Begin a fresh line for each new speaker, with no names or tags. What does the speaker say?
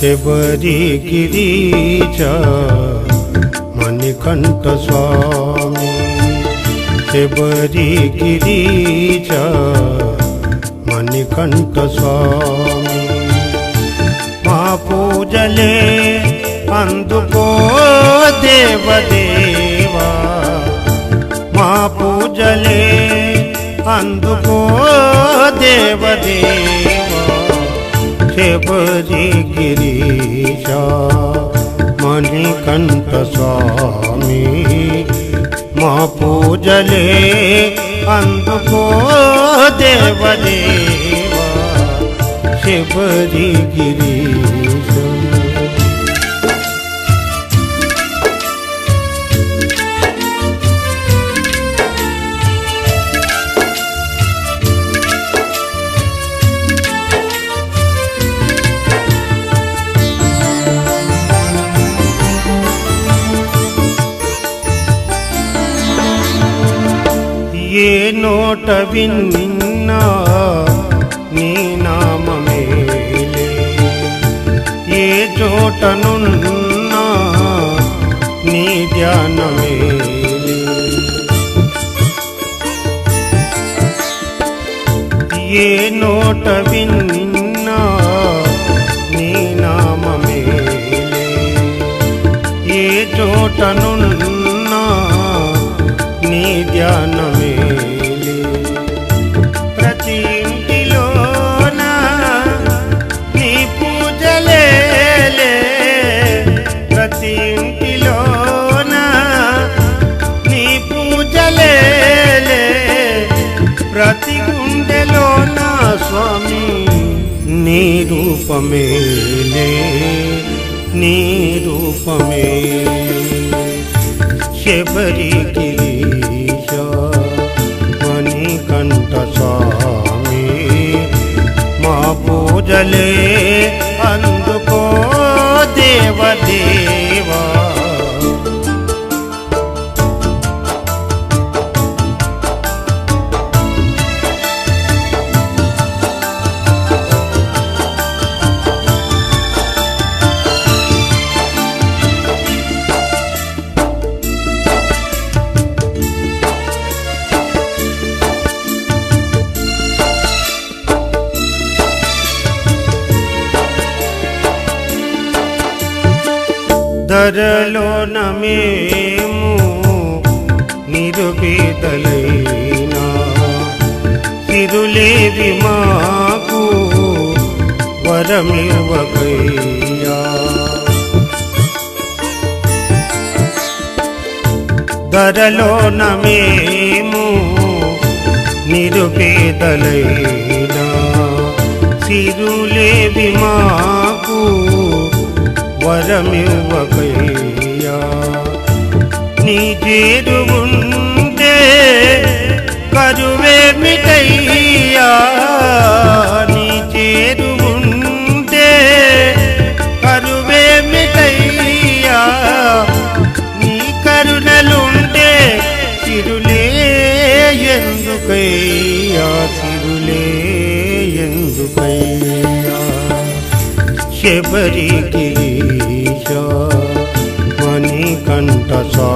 శబరి గిరీచ మణికంఠ స్వామి శబరి గిరీచ మణికంఠ స్వామి మా పూజలే అందుకో దేవదేవా మా పూజలే అందుకో దేవదేవా శబరి గిరీశ మణికంఠ స్వామి మా పూజలే అందుకో దేవదేవా శబరి గిరీశ నోట విన్నా నీ నామమేలే ఏ చోట నున్నా నీ ధ్యానమేలే ఏ నోట విన్నా నీ నామమేలే ఏ చోట నున్నా నీ ధ్యానమే నీ రూపమేలే నీ రూపమే. శబరి గిరీశ మణికంఠ స్వామి మా పూజలే అందుకో ధరలోన మేము నిరుపేదలైనా. తిరులేవి మాకు వరమివ్వకయ్యా. ధరలోన మేము నిరుపేదలైనా. సిరులేవి మాకు వరమివ్వకయ్యా. నీ తీరు చేరువుంటే కరువేమిటయ్యా? నీ చేరువుంటే కరువేమిటయ్యా? నీ కరుణలుంటే సిరులే ఎందుకయ్యా? సిరులే ఎందుకయ్యా? శబరి గిరీశ మణికంఠ సా